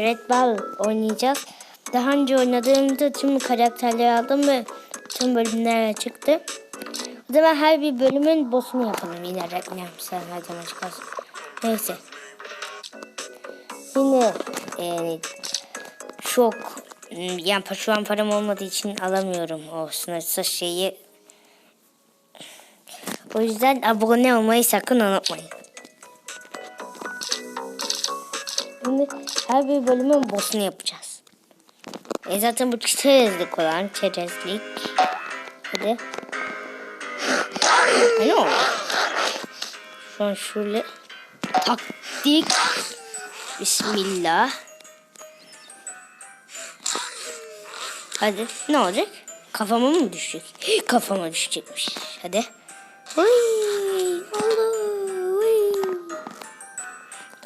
Red Ball oynayacağız. Daha önce oynadığımda tüm karakterleri aldım ve tüm bölümler çıktı. O zaman her bir bölümün boss'unu yapalım. Yine reklam sen çıkarsın. Neyse. Yine yani çok yani şu an param olmadığı için alamıyorum o sınırsız şeyi. O yüzden abone olmayı sakın unutmayın. Şimdi her bir bölümün boss'unu yapacağız. E zaten bu çerezlik olan çerezlik. Hadi. Oldu? Şu an şöyle taktik. Bismillah. Hadi ne olacak? Kafama mı düşecek? Kafama düşecekmiş. Hadi. Uy,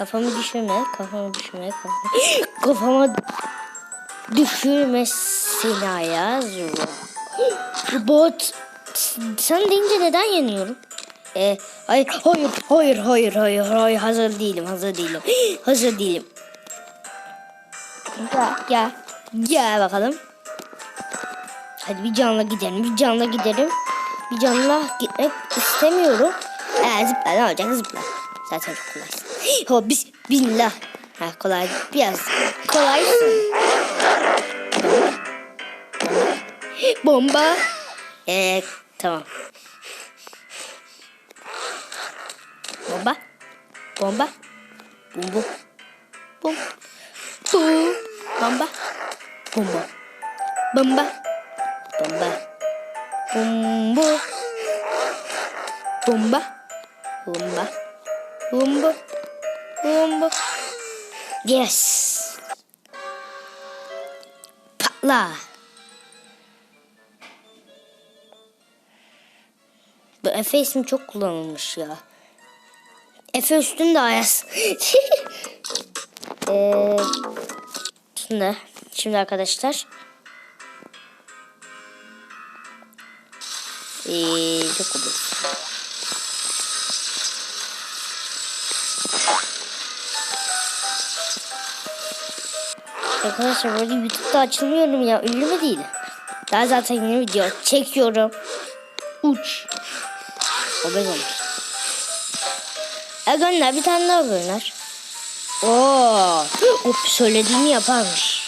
Kafamı düşürme, kafamı düşürme, kafamı, kafama düşürme seni Ayaz. Robot, sen deyince neden yanıyorum? E, hayır, hayır, hayır, hayır, hayır, hayır, hazır değilim, hazır değilim, hazır değilim. Gel, gel, gel bakalım. Hadi bir canla gidelim, bir canla gidelim. Bir canla gitmek istemiyorum. Ee, zıpla ne olacak zıpla. Zaten çok kolaysın. Ho bis billah. Ha kolay biraz kolay. Bomba. Ee, tamam. Bomba. Bomba. Bumbu. Bum. Bum. Bomba. Bomba. Bomba. Bomba. Bumbu. Bomba. Bomba. Bomba. Bomba. Bomba. Yes. Patla. Bu Efe ismi çok kullanılmış ya. Efe üstünde Ayas. ee, şimdi, şimdi arkadaşlar. Ee, çok olur. Arkadaşlar böyle YouTube'da açılmıyorum ya. Ünlü mü değil? Daha zaten yeni video çekiyorum. Uç. Obez olmuş. E gönder bir tane daha gönder. Oo, hop söylediğini yaparmış.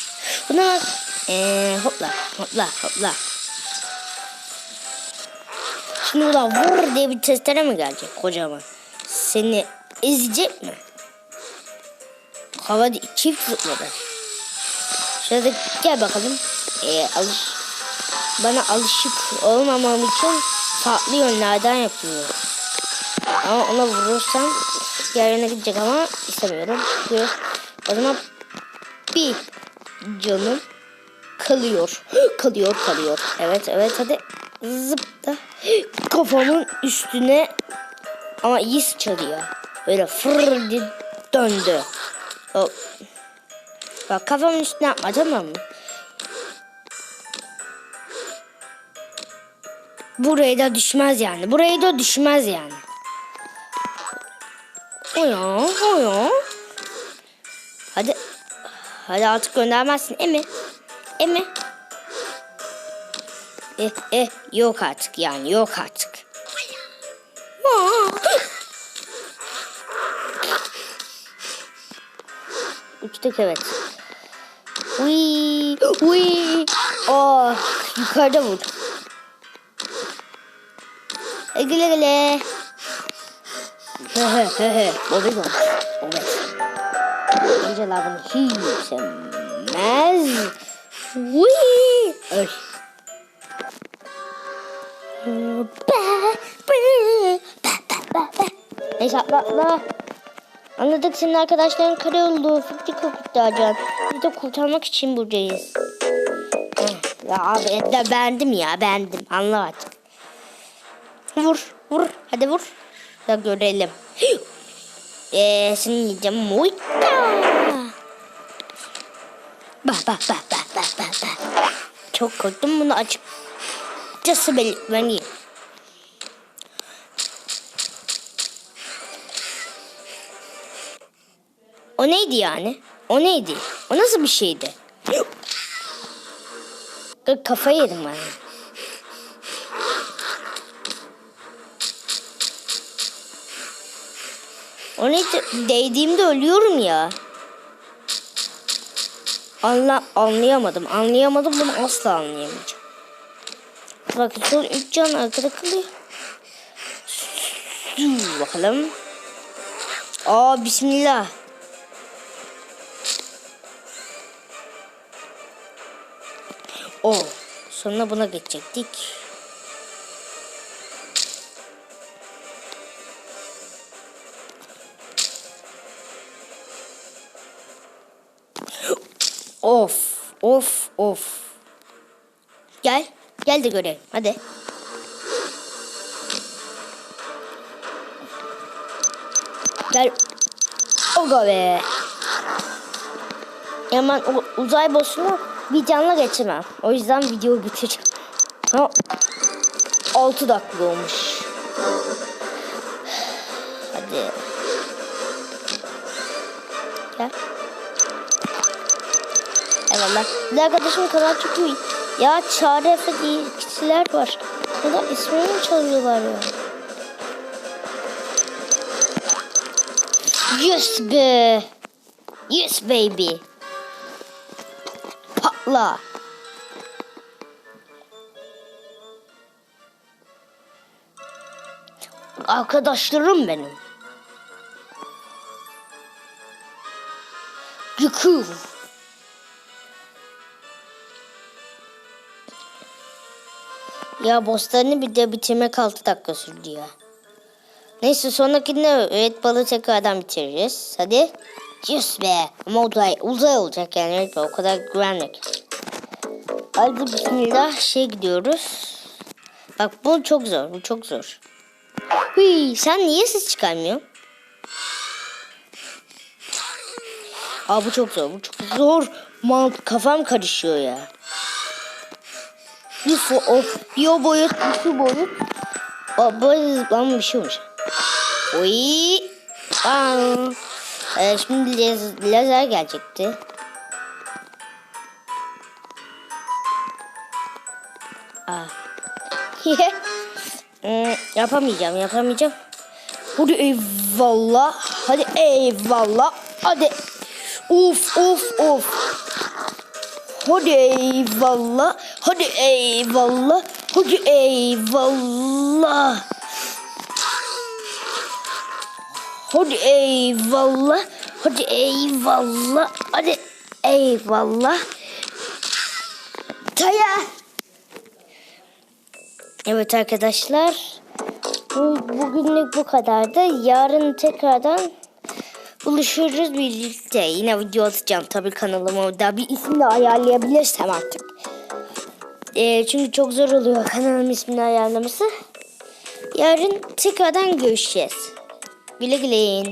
Buna bak. Ee, hopla hopla hopla. Şimdi bu da vur diye bir testere mi gelecek kocaman? Seni ezecek mi? Havada çift zıpladı. Şöyle gel bakalım. Ee, alış bana alışık olmamam için farklı yönlerden yapıyor. Ama ona vurursam yerine gidecek ama istemiyorum. Çünkü o zaman bir canım kalıyor. kalıyor kalıyor. Evet evet hadi zıpla. Kafamın üstüne ama iyi sıçradı ya. Böyle fırr döndü. O, Bak kafamın üstüne yapma tamam mı? Buraya da düşmez yani. Buraya da düşmez yani. Oya, oya. Hadi. Hadi artık göndermezsin. Emi. Emi. Eh, eh, yok artık yani yok artık. Uçtuk evet. Uy, uy. Oh, yukarıda vur. E, güle güle. Obez olmuş. Obez. Geceler bunu hiç sevmez. Uy. Öl. Neyse atla atla. Anladık senin arkadaşların kare oldu. Fikri kurtaracağım. Biz de kurtarmak için buradayız. Ya abi de bendim ya bendim. Anla artık. Vur vur. Hadi vur. Da görelim. Eee seni yiyeceğim. Moika. Bah bah bah bah bah bah bah. Çok korktum bunu açıkçası belirtmeliyim. O neydi yani? O neydi? O nasıl bir şeydi? K- Kafayı yedim ben. O neydi? Değdiğimde ölüyorum ya. Anla, anlayamadım. Anlayamadım bunu asla anlayamayacağım. Bakın son 3 can arkada kalıyor. Bakalım. Aa bismillah. O. Sonra buna geçecektik. Of, of, of. Gel, gel de görelim. Hadi. Gel. Oga be. Hemen uzay boss'unu bir canla geçemem. O yüzden videoyu bitireceğim. Ha, 6 dakika olmuş. Hadi. Gel. Eyvallah. Bir arkadaşım kadar çok iyi. Ya Çağrı Efe diye kişiler var. Neden ismini mi çalıyorlar ya? Yes be. Yes baby. Patla. Arkadaşlarım benim. Yıkıl. Ya bosslarını bir de bitirmek 6 dakika sürdü ya. Neyse sonrakinde evet balığı tekrardan bitireceğiz. Hadi. Yes be. Ama uzay, uzay olacak yani evet o kadar güvenlik. Hadi bismillah şey gidiyoruz. Bak bu çok zor bu çok zor. Hıy, sen niye ses çıkarmıyorsun? Aa bu çok zor bu çok zor. Man, kafam karışıyor ya. Bir of bir o boyut bir şu boyut. Aa, böyle zıplama bir şey olmuş. Oy. Aa. Ee, şimdi laz- lazer gelecekti. Aa. Hmm, yapamayacağım yapamayacağım. Hadi eyvallah. Hadi eyvallah. Hadi. Of of of. Hadi eyvallah. Hadi eyvallah. Hadi eyvallah. Hadi eyvallah. Hadi eyvallah. Hadi eyvallah. Taya. Evet arkadaşlar. Bu, bugünlük bu kadardı. Yarın tekrardan buluşuruz birlikte. Yine video atacağım tabii kanalıma. Orada bir isim de ayarlayabilirsem artık. Ee, çünkü çok zor oluyor kanalın ismini ayarlaması. Yarın tekrardan görüşeceğiz. Güle güle.